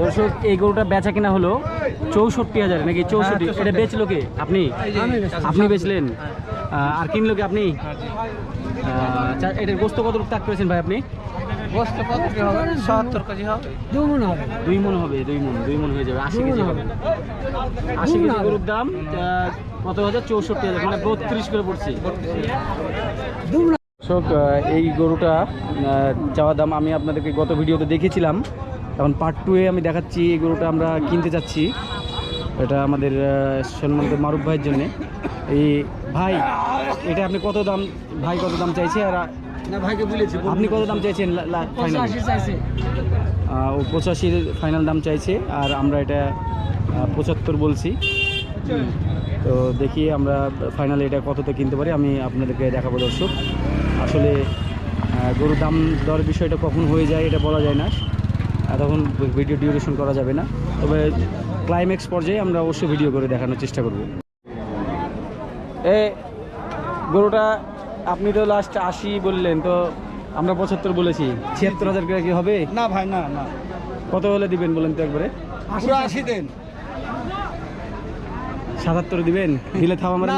দর্শক এই গরুটা বেচা কিনা হলো চৌষট্টি হাজার নাকি চৌষট্টি? এটা বেচলো কে? আপনি? আপনি বেচলেন? আর কিনলো কি আপনি? এটার গোস্ত কত তাক করেছেন ভাই আপনি? দুই মন হবে দুই মন দুই মন হয়ে যাবে আশি কেজি হবে। আশি কেজি গরুর দাম আহ, কত হাজার? চৌষট্টি হাজার মানে বত্রিশ করে পড়ছে। দর্শক এই গরুটা চাওয়া দাম আমি আপনাদেরকে গত ভিডিওতে দেখেছিলাম এখন পার্ট টুয়ে আমি দেখাচ্ছি এই গরুটা আমরা কিনতে চাচ্ছি এটা আমাদের আহ, সম্মানিত মারুফ ভাইয়ের জন্য। এই ভাই এটা আপনি কত দাম ভাই কত দাম চাইছে? আর আপনি কত দাম চাইছেন ও পঁচাশির ফাইনাল দাম চাইছে আর আমরা এটা পঁচাত্তর বলছি। তো দেখি আমরা ফাইনালে এটা কততে কিনতে পারি আমি আপনাদেরকে দেখাবো দর্শক। আসলে গরুর দাম দর বিষয়টা কখন হয়ে যায় এটা বলা যায় না। আর তখন ভিডিও ডিউরেশন করা যাবে না। তবে ক্লাইম্যাক্স পর্যায়ে আমরা অবশ্যই ভিডিও করে দেখানোর চেষ্টা করব। এ গরুটা আপনি তো লাস্ট আশি বললেন তো আমরা পঁচাত্তর বলেছি। ছিয়াত্তর হাজার করে কি হবে? না ভাই না না। কত হলে দিবেন বলেন তো একবারে? আশি দেন। সাতাত্তর দিবেন? দিলে থামা মারেন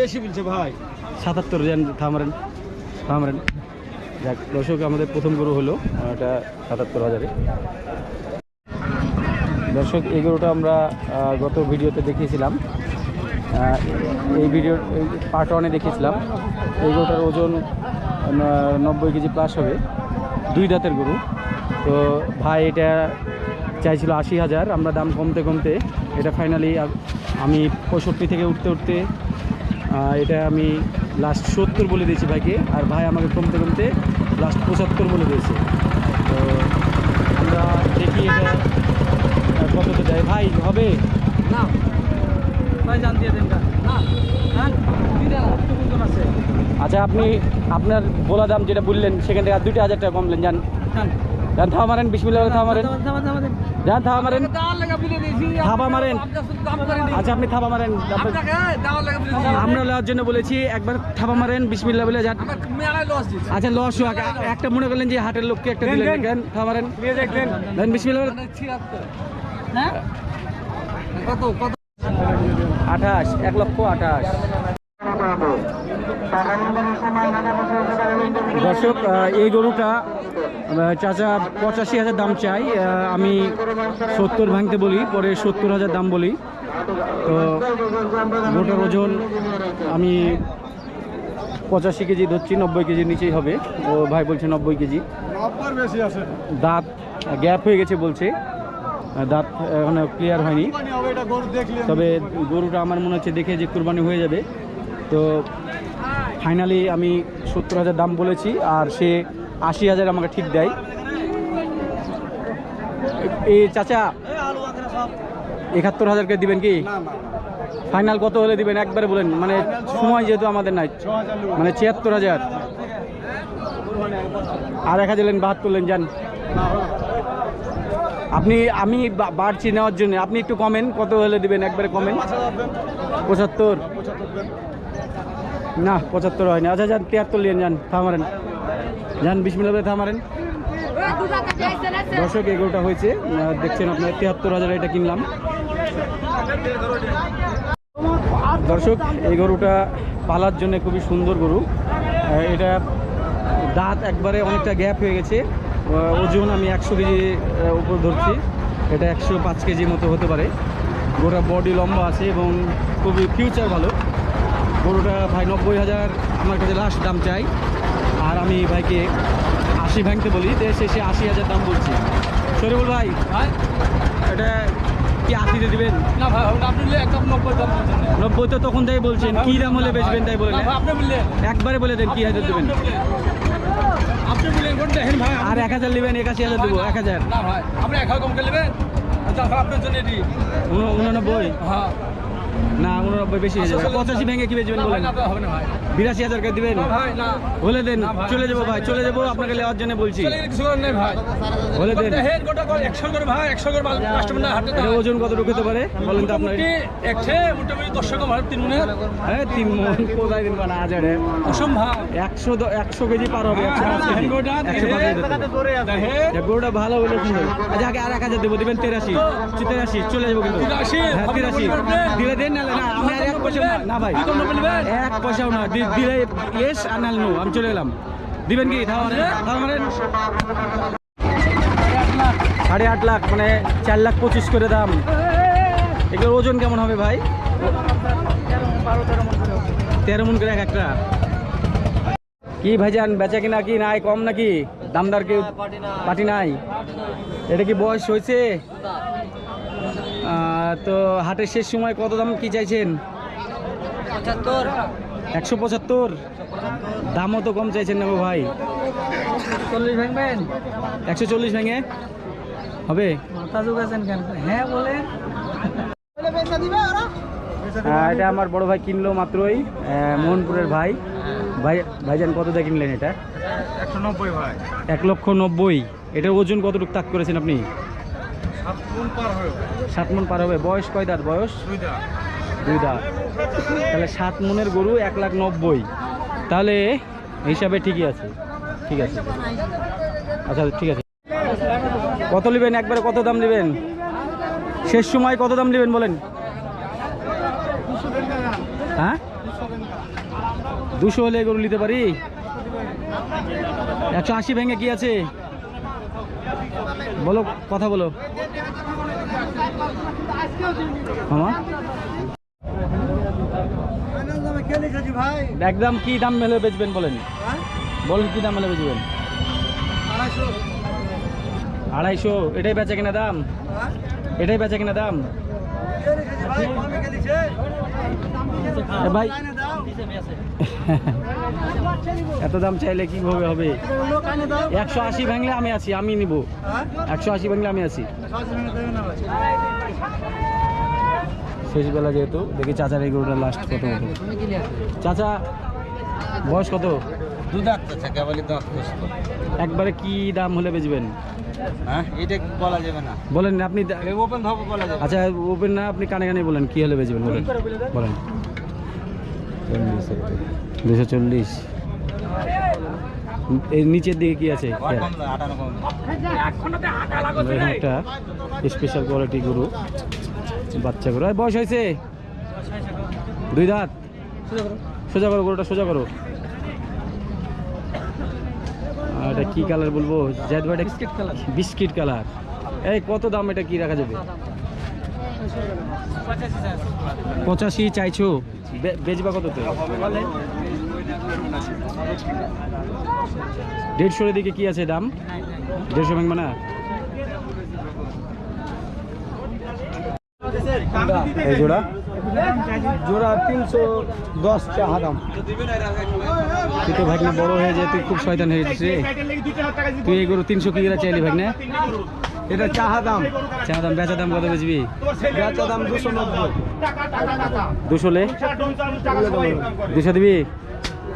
বেশি বলছে ভাই। সাতাত্তর যান থামারেন। থামারেন যাক, দর্শক, আমাদের প্রথম গরু হলো, এটা সাতাত্তর হাজারে। দর্শক, এই গরুটা আমরা গত ভিডিওতে দেখিয়েছিলাম। এই ভিডিও পার্ট ওয়ানে দেখিয়েছিলাম। এই গরুটার ওজন নব্বই কেজি প্লাস হবে। দুই দাঁতের গরু। তো ভাই, এটা চাইছিল আশি হাজার। আমরা দাম কমতে কমতে এটা ফাইনালি আমি পঁয়ষট্টি থেকে উঠতে উঠতে এটা আমি লাস্ট সত্তর বলে দিয়েছি ভাইকে আর ভাই আমাকে কমতে কমতে লাস্ট পঁচাত্তর বলে দিয়েছে। তো আমরা দেখি এটা দেয় ভাই হবে? না। ভাই জান দিয়ে দেন না। আছে। আচ্ছা আপনি আপনার বলা দাম যেটা বললেন সেখান থেকে আর দুইটা হাজার টাকা কমলেন যান জান। যান থাবা মারেন বিসমিল্লাহ থাবা মারেন। যান থাবা মারেন। থাবা মারেন। আচ্ছা আপনি থাবা মারেন। আমরা নেওয়ার জন্য বলেছি একবার থাবা মারেন বিসমিল্লাহ বলে যান আচ্ছা লস হোক। একটা মনে করলেন যে হাটের লোককে একটা দিলেন। দেন। থাবা মারেন। দেন। বিসমিল্লাহ হ্যাঁ? কত কত? আঠাশ এক লক্ষ আঠাশ। দর্শক এই গরুটা চাচা পঁচাশি হাজার দাম চাই আমি সত্তর ভাঙতে বলি পরে সত্তর হাজার দাম বলি। তো গরুটার ওজন আমি পঁচাশি কেজি ধরছি নব্বই কেজির নিচেই হবে। ও ভাই বলছে নব্বই কেজি। দাঁত গ্যাপ হয়ে গেছে বলছে। দাঁত এখনও ক্লিয়ার হয়নি। তবে গরুটা আমার মনে হচ্ছে দেখে যে কুরবানি হয়ে যাবে। তো ফাইনালি আমি সত্তর হাজার দাম বলেছি আর সে আশি হাজার আমাকে ঠিক দেয়। এই চাচা একাত্তর হাজারকে দিবেন কি? ফাইনাল কত হলে দিবেন? একবারে বলেন মানে সময় যেহেতু আমাদের নাই। মানে ছিয়াত্তর হাজার। আর এক হাজার বাহাত্তর লেন যান। আপনি আমি বাড়ছি নেওয়ার জন্য। আপনি একটু কমেন কত হলে দিবেন? একবারে কমেন। পঁচাত্তর। না, পঁচাত্তর হয়নি। আচ্ছা যান, তিয়াত্তর নিয়ে যান, থামারেন। যান, বিশ মিনিট থামারেন। দর্শক এগুলোটা হয়েছে। দেখছেন আপনার, তিয়াত্তর হাজার এটা কিনলাম। দর্শক, এই গরুটা পালার জন্য খুবই সুন্দর গরু। এটা দাঁত একবারে অনেকটা গ্যাপ হয়ে গেছে। ওজন আমি একশো কেজি উপর ধরছি। এটা একশো পাঁচ কেজি মতো হতে পারে। গোটা বডি লম্বা আছে এবং খুবই ফিউচার ভালো। গরুটা ভাই নব্বই হাজার আমার কাছে লাস্ট দাম চাই। আর আমি ভাইকে আশি ভাঙতে বলি তো সে সে আশি হাজার দাম বলছি। শরীফুল ভাই ভাই? এটা কি আশিতে দিবেন? না ভাই আপনি একদম নব্বই দাম নব্বই তো তখন তাই বলছেন কি দাম হলে বেচবেন তাই বলে বললেন একবারে বলে দেন কি হাজার দেবেন? আর এক হাজার নেবেন একাশি হাজার দেবো এক হাজার। আচ্ছা উননব্বই? হ্যাঁ। না উননব্বই বেশি হয়ে যাবে। পঁচাশি ভেঙে কি বেচবেন বলেন? বিরাশি হাজার দিবেন? বলে দেন চলে যাব ভাই চলে যাব আপনাকে লেওয়ার জন্য বলছি। বলে দেন। ওজন কত ঢুকতে পারে? বলেন তো আপনার হ্যাঁ তিন মন কোথায় দিন হাজারে একশো একশো কেজি পার হবে একশো পাঁচ কেজি গোটা একশো পাঁচ কেজি। দিতে হবে। যা গরুটা ভালো হলে সুন্দর। আচ্ছা আগে আর এক হাজার দেবো দেবেন তেরাশি। তেরাশি চলে যাব কিন্তু। তিরাশি? হ্যাঁ দিলে দেন না আমি আর এক পয়সা না ভাই। পয়সাও না দিলে ইয়েস আর নাহলে নো আমি চলে এলাম। দিবেন কি? সাড়ে আট লাখ মানে চার লাখ পঁচিশ করে দাম। এগুলোর ওজন কেমন হবে ভাই? তেরো মন করে এক একটা। কি ভাইজান বেচা কিনা কি নাই কম নাকি? দামদার কি পাটি নাই? এটা কি বয়স হয়েছে? তো হাটের শেষ সময় কত দাম কি চাইছেন? একশো পঁচাত্তর? দামও তো কম চাইছেন না গো ভাই। চল্লিশ ভাঙবেন? একশো চল্লিশ ভেঙে? হবে? মাথা জোগাছেন কেন? হ্যাঁ বলে এটা আমার বড় ভাই কিনলো মাত্রই মোহনপুরের ভাই। ভাই ভাইজান কত দিয়ে কিনলেন এটা? একশো নব্বই ভাই। এক লক্ষ নব্বই। এটার ওজন কতটুকু তাক করেছেন আপনি? সাত মন পার হবে। বয়স কয় দাঁত? বয়স? দুই দাঁত। তাহলে সাত মনের গরু এক লাখ নব্বই। তাহলে হিসাবে ঠিকই আছে। ঠিক আছে। আচ্ছা ঠিক আছে। কত নেবেন? একবারে কত দাম নেবেন? শেষ সময় কত দাম নেবেন বলেন? হ্যাঁ? দুশো হলে গরু নিতে পারি? একশো আশি ভেঙে কি আছে? বলো কথা বলো। একদম কি দাম মেলে বেচবেন বলেন? বলেন কি দাম মেলে বেচবেন? আড়াইশো। এটাই বেচা কিনা দাম? এটাই বেচা কিনা দাম? ভাই, এত দাম চাইলে কীভাবে হবে? একশো আশি ভাঙলে আমি আছি, আমি নিব। একশো আশি ভাঙলে আমি আছি। শেষবেলা যেহেতু দেখি চাচার এই গরুটা লাস্ট কত হবে চাচা বয়স কত? দু দাঁত আছে দাঁত একবারে কি দাম হলে বেচবেন? হ্যাঁ এটা বলা যাবে না। বলেন আপনি ওপেন ধবো বলা যাবে আচ্ছা ওপেন না আপনি কানে কানে বলেন কি হলে বেচবেন? বলেন। বলেন। দুশো চল্লিশ। এর নিচের দিকে কি আছে? একটা স্পেশাল কোয়ালিটি গরু বাচ্চা গরু এই বয়স হয়েছে? দুই দাঁত? সোজা করো গরুটা সোজা করো। আর এটা কি কালার বলব? জেড বিস্কিট কালার বিস্কিট কালার এই কত দাম এটা কি রাখা যাবে? পঁচাশি চাইছো? বেচবা কত তো? দেড়শোর দিকে কি আছে দাম? দেড়শো ভাঙবে না এই জোড়া? জোড়া তিনশো দশ চাহা দাম। তুই তো ভাগনা বড় হয়ে যায় তুই খুব শয়তান হয়ে রে। তুই এই গরু তিনশো কি চাইলি ভাগনা? এটা চাহা দাম। চা দাম বেচা দাম কত বেচবি? বেচা দাম দুশো নব্বই। দুশো লে দুশো দিবি?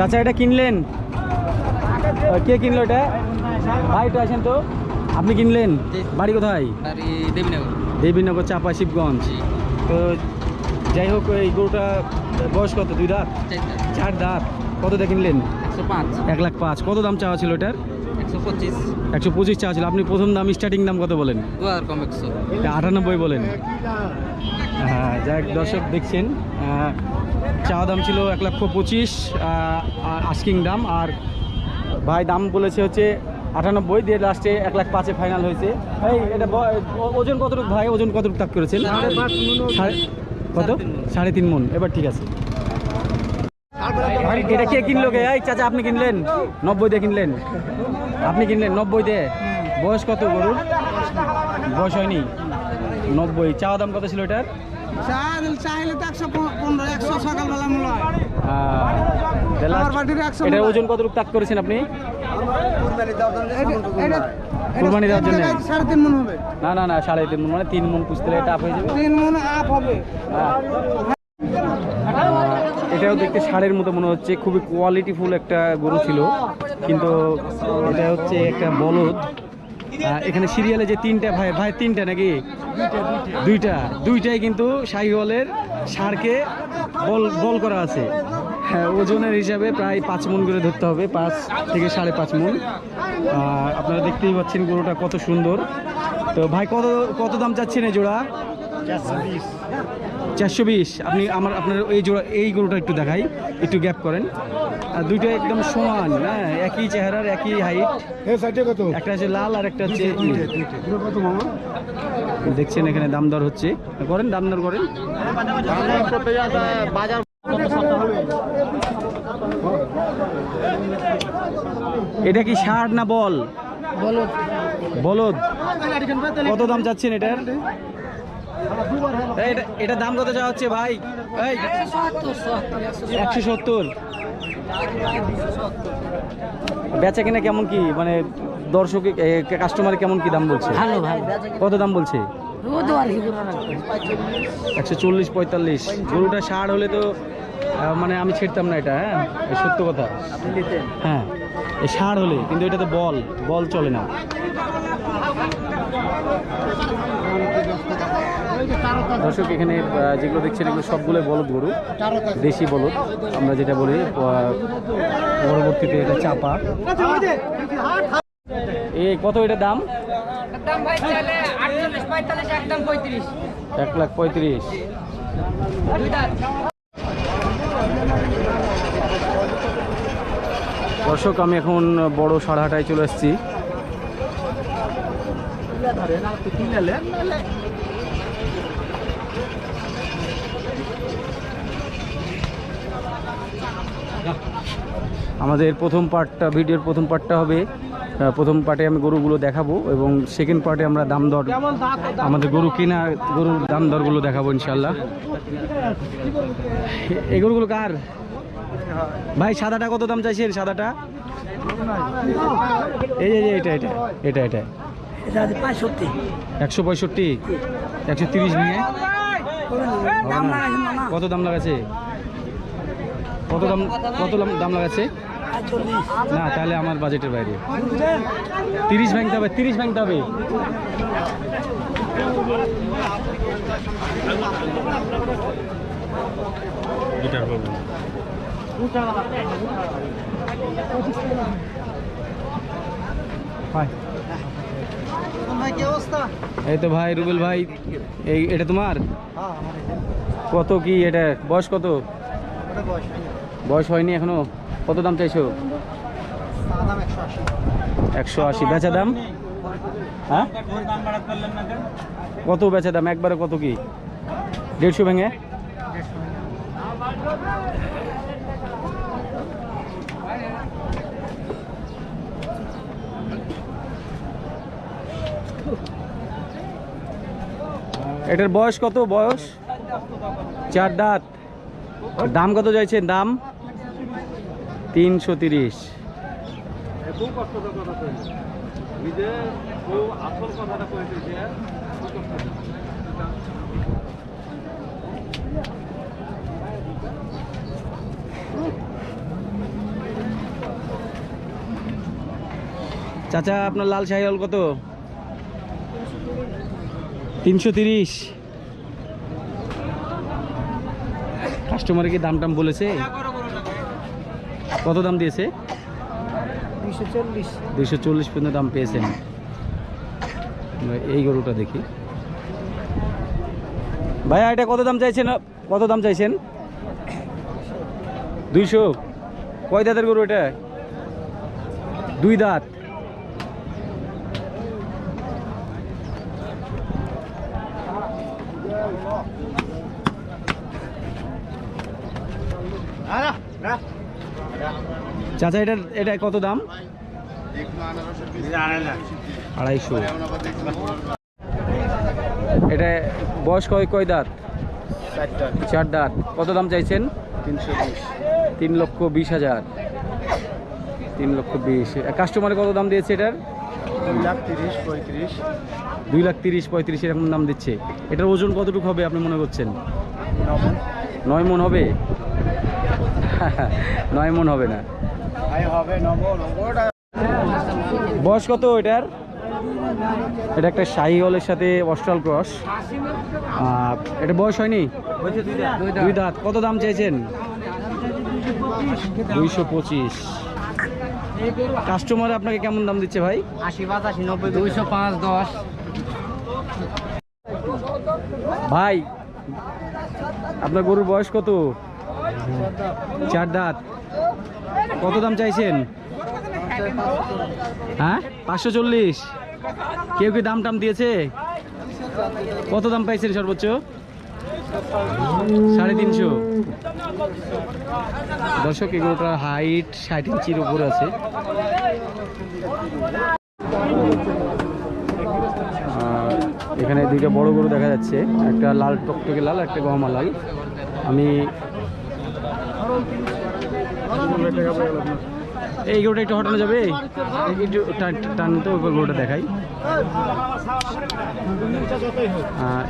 চাচা এটা কিনলেন? কে কিনলো এটা? ভাই একটু আসেন তো। আপনি কিনলেন? বাড়ি কোথায়? দেবীনগর। দেবীনগর চাপা শিবগঞ্জ। তো যাই হোক এই গরুটা বয়স কত? দুই দাঁত? চার দাঁত। কত দিয়ে কিনলেন? পাঁচ। এক লাখ পাঁচ। কত দাম চাওয়া ছিল এটার? একশো পঁচিশ। চাওয়া ছিল। আপনি প্রথম দাম স্টার্টিং দাম কত বলেন? আটানব্বই বলেন। হ্যাঁ যাক দর্শক দেখছেন। চা দাম ছিল এক লক্ষ পঁচিশ আস্কিং দাম আর ভাই দাম বলেছে হচ্ছে আটানব্বই দিয়ে লাস্টে এক লাখ পাঁচে ফাইনাল হয়েছে। এই এটা ওজন কতটুকু ভাই? ওজন কতটুকু তাক করেছেন? কত? সাড়ে তিন মন। এবার ঠিক আছে। এটা কে কিনলো কে এই চাচা আপনি কিনলেন? নব্বই দিয়ে কিনলেন। আপনি কিনলেন নব্বই দিয়ে? বয়স কত গরুর? বয়স হয়নি। নব্বই। চাওয়া দাম কত ছিল এটার? হয় এটার। ওজন কতটুকু তাক করেছেন আপনি কুরবানি দেওয়ার জন্য? সাড়ে তিন মন হবে না না না সাড়ে তিন মন মানে তিন মন পুষতে হয়ে যাবে তিন মন আপ হবে। এটাও দেখতে ষাঁড়ের মতো মনে হচ্ছে খুবই কোয়ালিটিফুল একটা গরু ছিল কিন্তু এটা হচ্ছে একটা বলদ এখানে সিরিয়ালে যে তিনটা ভাই ভাই তিনটা নাকি? দুইটা। দুইটাই কিন্তু শাহিওয়ালের ষাঁড়কে বল বল করা আছে। হ্যাঁ ওজনের হিসাবে প্রায় পাঁচ মন করে ধরতে হবে, পাঁচ থেকে সাড়ে পাঁচ মন। আপনারা দেখতেই পাচ্ছেন গরুটা কত সুন্দর। তো ভাই, কত কত দাম চাচ্ছেন এই জোড়া? চারশো বিশ। আপনি আমার আপনার এই জোড়া এই গরুটা একটু দেখাই একটু গ্যাপ করেন। আর দুইটা একদম সমান হ্যাঁ একই চেহারার একই হাইট কত? একটা আছে লাল আর একটা হচ্ছে দেখছেন এখানে দাম দর হচ্ছে। করেন দাম দর করেন। এটা কি ষাট না বল? বলদ। কত দাম চাচ্ছেন এটার? এটা দাম কত চাওয়া হচ্ছে ভাই? একশো সত্তর। বেচা কিনা কেমন কি? মানে দর্শক কাস্টমার কেমন কি দাম বলছে? কত দাম বলছে? একশো চল্লিশ পঁয়তাল্লিশ। গরুটা ষাট হলে তো মানে আমি ছেড়তাম না এটা হ্যাঁ? এই সত্য কথা। হ্যাঁ এই ষাট হলে কিন্তু এটা তো বল বল চলে না। দর্শক, এখানে যেগুলো দেখছেন, এগুলো সবগুলো বলদ গরু, দেশি বলদ। আমরা যেটা বলি পরবর্তীতে এটা চাপা। এ, কত এটা দাম? এক লাখ পঁয়ত্রিশ। দর্শক, আমি এখন বড় সাড়াহাটায় চলে এসেছি। আমাদের প্রথম পার্টটা ভিডিওর প্রথম পার্টটা হবে প্রথম পার্টে আমি গরুগুলো দেখাবো এবং সেকেন্ড পার্টে আমরা দাম দর আমাদের গরু কেনা গরুর দাম দরগুলো দেখাবো ইনশাল্লাহ এই গরুগুলো কার? ভাই সাদাটা কত দাম চাইছেন সাদাটা? এই যে এটা এটা এটা এটা। একশো পঁয়ষট্টি? একশো তিরিশ ভেঙে হবে না। কত দাম লাগাছে কত দাম কত দাম- দাম লাগাচ্ছে? না তাহলে আমার বাজেটের বাইরে। তিরিশ ভাঙতে হবে তিরিশ ভাঙতে হবে। ভাই ভাই। এই তো ভাই রুবেল ভাই এই এটা তোমার? কত কি এটা? বয়স কত? বয়স হয়নি এখনও। কত দাম চাইছো? একশো আশি। বেচা দাম? হ্যাঁ? কত বেচা দাম? একবারে কত কি? দেড়শো ভেঙে? এটার বয়স কত? বয়স? চার দাঁত। দাম কত চাইছেন? দাম? তিনশো তিরিশ। চাচা আপনার লাল শাহিওয়াল কত? তিনশো তিরিশ। কাস্টমারে কি দাম টাম বলেছে কত দাম দিয়েছে? দুইশো চল্লিশ। পর্যন্ত দাম পেয়েছেন। এই গরুটা দেখি। ভাইয়া এটা কত দাম চাইছেন? কত দাম চাইছেন? দুইশো। কয় দাঁতের গরু এটা? দুই দাঁত। চাচা এটা এটা কত দাম? আড়াইশো। এটা বয়স কয় কয় দাঁত? চার দাঁত। কত দাম চাইছেন? তিনশো তিন লক্ষ বিশ হাজার। তিন লক্ষ বিশ। কাস্টমারে কত দাম দিয়েছে এটার? দুই লাখ তিরিশ পঁয়ত্রিশ দুই লাখ তিরিশ পঁয়ত্রিশ এরকম দাম দিচ্ছে। এটার ওজন কতটুকু হবে আপনি মনে করছেন? নয় মন হবে? নয় মন হবে না। বয়স কত এটার? এটা একটা শাহি হলের সাথে অস্ট্রাল ক্রস। এটা বয়স হয়নি? দুই দাঁত। কত দাম চাইছেন? দুইশো পঁচিশ। কাস্টমার আপনাকে কেমন দাম দিচ্ছে ভাই? আশি পঁচাশি নব্বই দুইশো পাঁচ দশ। ভাই আপনার গরুর বয়স কত? চার দাঁত। কত দাম চাইছেন? হ্যাঁ? পাঁচশো চল্লিশ। কেউ কি দাম টাম দিয়েছে? কত দাম পাইছেন সর্বোচ্চ? সাড়ে তিনশো। দর্শক এগুলোটার হাইট ষাট ইঞ্চির উপরে আছে। এখানে দুইটা বড় গরু দেখা যাচ্ছে। একটা লাল টকটকে লাল, একটা গহমা লাল। আমি এই গরুটা একটু হটানো যাবে? একটু টান- তো ওই গরুটা দেখাই।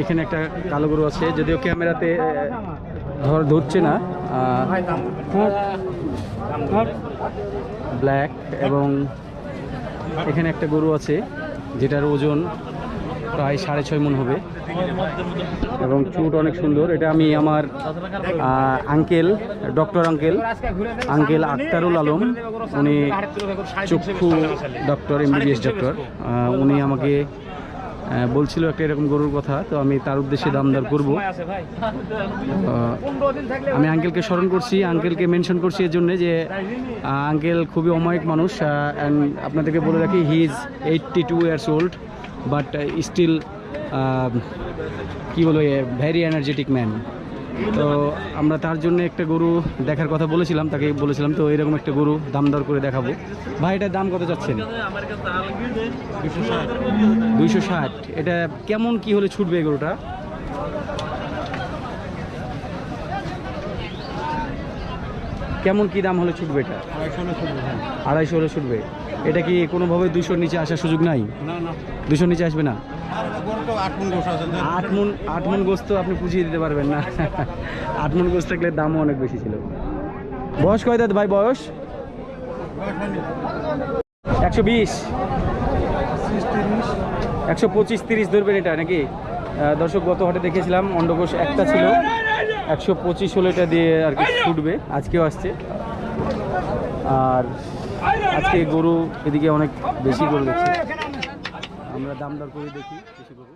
এখানে একটা কালো গরু আছে, যদিও ক্যামেরাতে ধর ধরছে না ব্ল্যাক এবং এখানে একটা গরু আছে, যেটার ওজন প্রায় সাড়ে ছয় মন হবে। এবং চুট অনেক সুন্দর। এটা আমি আমার uncle doctor uncle uncle Aktarul Alam. উনি চক্ষু ডক্টর এমবিবিএস ডক্টর উনি আমাকে বলছিল একটা এরকম গরুর কথা। তো আমি তার উদ্দেশ্যে দাম দর করব আমি আঙ্কেলকে স্মরণ করছি আঙ্কেলকে মেনশন করছি এর জন্য যে আঙ্কেল খুবই অমায়িক মানুষ। অ্যান্ড আপনাদেরকে বলে রাখি he is eighty two years old but still কী বলব ভ্যারি এনার্জেটিক ম্যান তো আমরা তার জন্য একটা গরু দেখার কথা বলেছিলাম, তাকে বলেছিলাম, তো এরকম একটা গরু দাম দর করে দেখাবো। ভাই, এটার দাম কত চাচ্ছেন? দুইশো ষাট। এটা কেমন কি হলে ছুটবে গরুটা? কেমন কি দাম হলে ছুটবে এটা? আড়াইশো হলে ছুটবে। এটা কি কোনোভাবে দুশোর নিচে আসার সুযোগ নাই? দুশোর নিচে আসবে না? আট মন আট মন গোস্ত আপনি পুষিয়ে দিতে পারবেন না। আট মন গোস্ত থাকলে দামও অনেক বেশি ছিল। বয়স কয় দাঁত ভাই বয়স? একশো বিশ। একশো পঁচিশ তিরিশ ধরবেন এটা নাকি? দর্শক গত হাটে দেখেছিলাম অন্ডকোষ একটা ছিল। একশো পঁচিশ হলে এটা দিয়ে আর কি ছুটবে। আজকেও আসছে। আর আজকে গরু এদিকে অনেক বেশি গরু দেখছি আমরা দাম দর করে দেখি কিছু গরু